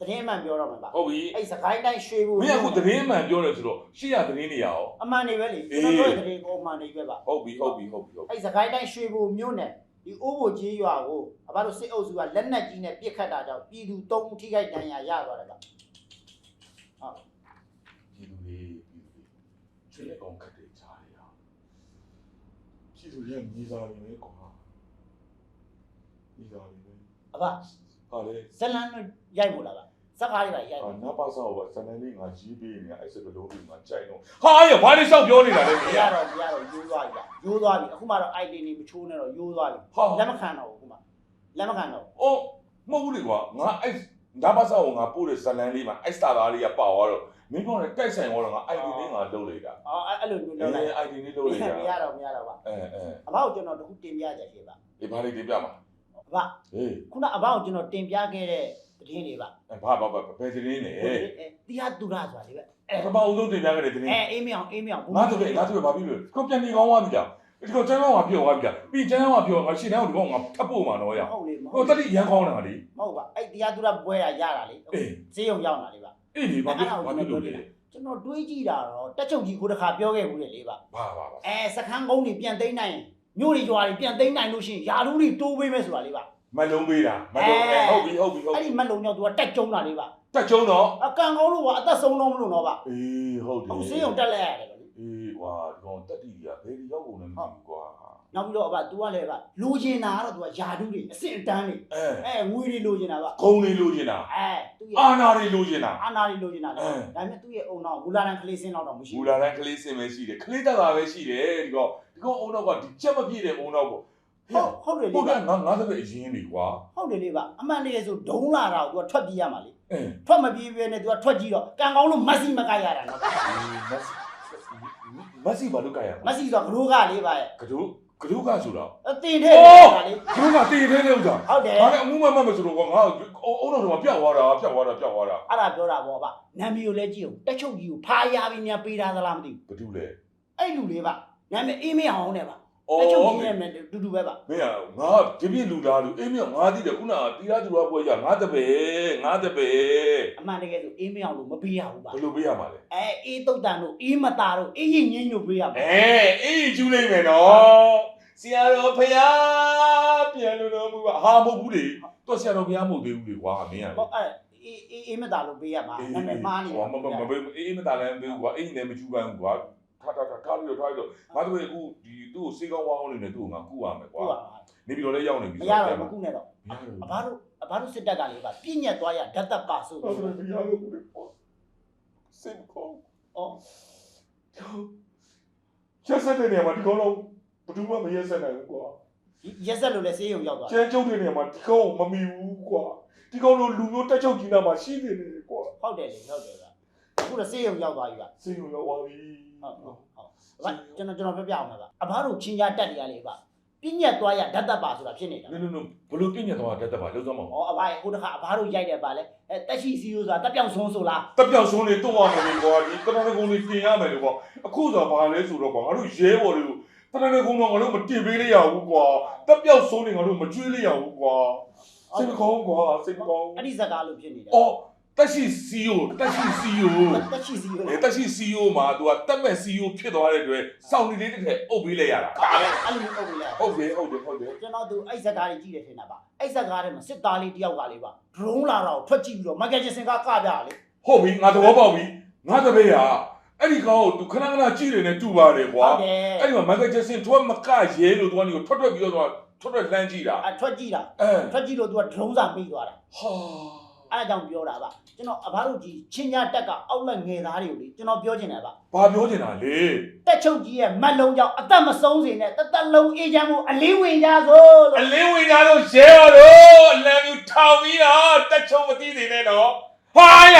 တရင်မှန်ပြောတော့မှာပါဟုတ်ပြီအဲ့စကိုင်းတိုင်းရွှေဘူးမင်းအခုသတင်းမှန်ပြောတယ်ဆိုတော့ရှေ့ရသတင်းတွေရအောင်အမှန်နေပဲလေကျွန်တော်တို့တရင်ကိုအမှန်နေပဲပါဟုတ်ပြီဟုတ်ပြီဟုတ်ပြီဟုတ်ပြီအဲ့စကိုင်းတိုင်းရွှေဘူးမြို့နယ်ဒီအိုးဘိုကြီးရွာကိုအဘတို့စစ်အုပ်စုကလက်နက်ကြီးနဲ့ပစ်ခတ်တာကြောင့်ပြည်သူ၃ဦးထိခိုက်ဒဏ်ရာရသွားတယ်ဗျပြည်သူတွေပြည်သူတွေချွေလက်ကောင်ခတ်တယ်ကြားရအောင်ပြည်သူတွေမြေစာတွေပဲကွာမြေစာတွေပဲ အဘဟာလေဇလန်တို့ရိုက်မို့လားဗျစကားတွေပါရိုက်အာမို့နာပါဆောကစနေလေးငါရေးပေးနေအဲ့စကလုံးတွေငါကြိုက်တော့ဟာရဘာလို့ရှောက်ပြောနေတာလဲမမင်းရอ่ะတော့မရတော့ရိုးသွားပြီဗျရိုးသွားပြီအခုမှတော့ ID နေမချိုးနဲ့တော့ရိုးသွားပြီဟာလက်မခံတော့ဘူးအခုမှလက်မခံတော့အော်မဟုတ်ဘူးလေကွာငါအဲ့နာပါဆောကိုငါပို့တဲ့ဇလန်လေးမှာအဲ့စတာသားလေးကပါသွားတော့မင်းပြောတဲ့တိုက်ဆိုင်သွားတော့ငါ ID လေးငါလုပ်လိုက်တာအော်အဲ့လိုမျိုးအဲလုပ်လိုက် ID လေးလုပ်လိုက်တာမရတော့မရတော့ပါအဲအဲအဘောက်ကျွန်တော်တခုတင်ပြကြရှိပါဒီဘာလေးတင်ပြမှာ အဘဟေးခုနအဘောက်ကျွန်တော်တင်ပြခဲ့တဲ့သတင်းတွေပါဘာဘာဘာဘယ်သတင်းလဲတရားတူရဆိုတာလေပဲအဲပထမဦးဆုံးတင်ပြခဲ့တဲ့သတင်းအဲအေးမြောင်အေးမြောင်ငါတို့ပဲငါတို့ပဲဘာဖြစ်လို့ကိုပြန်နေကောင်းသွားပြီလားဒီကောကျန်းကောင်းကပြောသွားပြီလားပြီးကျန်းကောင်းကပြောငါရှင်းတဲ့ဒီကောင်းငါထပ်ဖို့မှာတော့ရဟုတ်လေမဟုဟိုတ်တတိရန်ကောင်းတာလေမဟုတ်ပါအဲ့တရားတူရပွဲရရတာလေအေးဈေးရုံရောက်လာလေပါအေးဒီဘာဖြစ်ဘာဖြစ်လို့လဲကျွန်တော်တွေးကြည့်တာတော့တက်ချုပ်ကြီးကိုတစ်ခါပြောခဲ့ဘူးလေလေပါဘာဘာဘာအဲစခန်းကုန်းတွေပြန်သိမ်းနိုင် မြို့တွေရွာတွေပြန်သိမ်းနိုင်လို့ရှိရင်ယာလူတွေတိုးပေးမယ်ဆိုတာလေပါမလုံးပေးတာမလုံးအဲဟုတ်ပြီဟုတ်ပြီဟုတ်အဲ့ပြီဒီမက်လုံကြောင့်သူကတက်ကျုံတာလေပါတက်ကျုံတော့အကန်ကောင်းလို့ကအသက်ဆုံးတော့မလို့တော့ပါအေးဟုတ်တယ်အခုဈေးရုံတက်လဲရတယ်လေ အေးကွာဒီကောင်တက်တီကြီးကဘယ်ဒီရောက်ကုန်လဲမသိဘူးကွာ နောက်ပြီးတော့အဘ तू ကလည်းဗျလိုချင်တာကတော့ तू ကယာဒူးတွေအစ်စ်အတန်းတွေ အဲ အဲငွေတွေလိုချင်တာဗျ ဂုံလေးလိုချင်တာ အဲသူ့ရဲ့ အာနာတွေလိုချင်တာ အာနာတွေလိုချင်တာလေ အဲ ဒါပေမဲ့သူ့ရဲ့အုံတော့မူလာတန်ကလေးစင်းတော့တော့မရှိ ဘူ ဘူး လာတန်းကလေးစင်ပဲရှိတယ်ကလေးတက်တာပဲရှိတယ်ဒီကောင်ဒီကောင်အုံနောက်ကဒီချက်မပြည့်တဲ့အုံနောက်ကို ဟုတ်ဟုတ်တယ် ဟု လေ တ် ဗျ ကဲ့ငါငါတပည့်အရင်နေကွာ ဟုတ်တယ်လေဗျအမှန်တကယ်ဆိုဒုံးလာတာကို तू ကထွက်ပြေးရမှာလေ အဲ ထွက်မပြေးဘဲနဲ့ तू ကထွက်ကြည့်တော့ကံကောင်းလို့မက်ဆီမကရတာနော် မက်ဆီဘာလို့ကြရ မက်ဆီဆိုတော့ဂရိုးကလေးပါရဲ့ ကဒု ကဒုကဆိုတော့အတင်ထဲနေတာလေ ကဒုကတည်သေးတဲ့ဥစ္စာဟုတ်တယ်ငါလည်းအမှုမမမဆိုတော့ကွာငါအုံနောက်တော့ပြတ်သွားတာပြတ်သွားတာပြတ်သွားတာအဲ့ဒါပြောတာပေါ့ဗျနာမည်ကိုလည်းကြည့်အောင်တက်ချုပ်ကြီးကိုဖားရပြီးညာပေးထားသလားမသိဘူးဘဒုလဲအဲ့လူလေးဗျနာမည်အေးမရအောင်နဲ့ဗျ ဩတက်ချုပ်ကြီးနဲ့မယ်တူတူပဲပါမင်းကငါဒီပြည့်လူလားလူအေးမြောက်ငါသိတယ်ခုနကတီလာသူရပွဲရငါတပည့်ငါတပည့်အမှန်တကယ်ဆိုအေးမအောင်လို့မပေးရဘူးပါဘယ်လိုပေးရမှာလဲအဲအေးတုတ်တန်တို့အေးမတာတို့အေးရင်ငင်းညို့ပေးရပါအဲအေးကျူးလိုက်မယ်နော်ဆရာတော်ဖယားပြန်လို့တော့မူပါဟာမဟုတ်ဘူးလေတော့ဆရာတော်ဖယားမဟုတ်သေးဘူးလေကွာမင်းကဟောအဲအေးအေးမတာလို့ပေးရမှာနာမည်မှားနေဟောမမမအေးမတာလည်းမပေးဘူးကွာအေးနေမကျူးပန်းဘူးကွာ ထားထားထားထားပြီးတော့ထားပြီးတော့ငါတို့ကအခုဒီသူ့ကိုစေကောင်းဝါးအောင်နေတယ်သူ့ကိုငါကူရမယ်ကွာဟုတ်ပါနေပြီးတော့လည်းရောက်နေပြီမရတော့မကုနဲ့တော့အဘတို့အဘတို့စစ်တပ်ကလေးပါပြည့်ညက်သွားရဓာတ်သက်ပါဆိုဟုတ်တယ်ဘုရားလို့ပြောစင်ကောအော်ရက်ဆက်တဲ့နေရာမှာဒီကောင်းတော့ဘယ်သူမှမရက်ဆက်နိုင်ဘူးကွာရက်ဆက်လို့လည်းစေးရုံရောက်သွားကျန်းကျုပ်တဲ့နေရာမှာဒီကောင်းမမီဘူးကွာဒီကောင်းလို့လူမျိုးတက်ချုပ်ကြီးနာမှာရှိနေတယ်ကွာဟုတ်တယ်လေဟုတ်တယ်ကအခုတော့စေးရုံရောက်သွားပြီပါစင်ရုံရောက်သွားပြီ ဟုတ်ဟုတ်ဟုတ်အဘကျွန်တော်ကျွန်တော်ပြပြအောင်ပါအဘတို့ချင်းကြတက်နေရလေပါပြည့်ညက်သွားရဓာတ်သက်ပါဆိုတာဖြစ်နေတာနင်နင်ဘလို့ပြည့်ညတ်သွားတတ်တယ်ပါလုံးစမ်းမအောင်ဩအဘဟိုတခါအဘတို့ရိုက်တယ်ပါလေအဲတက်ရှိစီယိုဆိုတာတက်ပြောင်ဆုံးဆိုလားတက်ပြောက်ဆုံးနေတော့အောင်နေကွာဒီတရဏဂုံလေးတင်ရမယ်လို့ကွာအခုဆိုဘာလဲဆိုတော့ကွာငါတို့ရဲဘော်တွေကိုတရဏဂုံတော့ငါတို့မတင်ပေးလိုက်ရဘူးကွာတက်ပြောက်ဆုံးနေငါတို့မကျွေးလိုက်ရဘူးကွာစိတ်မကောင်းကွာစိတ်မကောင်းအဲ့ဒီဇကာလို့ဖြစ်နေတယ်အော် တက်ရှိ CEO တက်ရှိ CEO တက်ရှိ CEO အဲတက်ရှိ CEO မှာသူကတက်မဲ့ CEO ဖြစ်သွားတဲ့အတွက်စောင့်နေလေးတစ်ထက်အုပ်ပေးလိုက်ရတာဒါပဲအဲ့လိုမျိုးအုပ်ပေးလိုက်ဟုတ်တယ်ဟုတ်တယ်ဟုတ်တယ်ကျွန်တော်သူအဲ့ဇက်ကားကြီးကြည့်တယ်ထင်တာပါအဲ့ဇက်ကားထဲမှာစစ်သားလေးတယောက်ကလေးပါ drone လာတော့ထွက်ကြည့်ပြီးတော့ Michael Jackson ကကပြတာလေဟုတ်ပြီငါသဘောပေါက်ပြီငါတပည့်ဟာအဲ့ဒီကောင်ကိုသူခဏခဏကြည့်နေနဲ့တူပါတယ်ကွာအဲ့ဒီမှာ Michael Jackson ထွက်မကရဲလို့သူကနေထွက်ထွက်ပြီးတော့ထွက်ထွက်လှမ်းကြည့်တာအထွက်ကြည့်တာထွက်ကြည့်လို့သူက drone စာပြီးသွားတာဟာ အဲ့ဒါကြောင့်ပြောတာပါကျွန်တော်အဘတို့ကြီးချင်းညာတက်ကအောက်လက်ငယ်သားတွေကိုလေကျွန်တော်ပြောချင်တယ်ပါဘာပြောနေတာလဲတက်ချုပ်ကြီးရဲ့မတ်လုံးကြောင့်အသက်မဆုံးစေနဲ့တသက်လုံးအေးချမ်းမှုအလေးဝင်ကြစို့အလို့လင်းဝင်ကြလို့ရဲတော်လို့အလံမျိုးထောင်ပြီးတော့တက်ချုံမသိသေးနဲ့တော့ဟာရ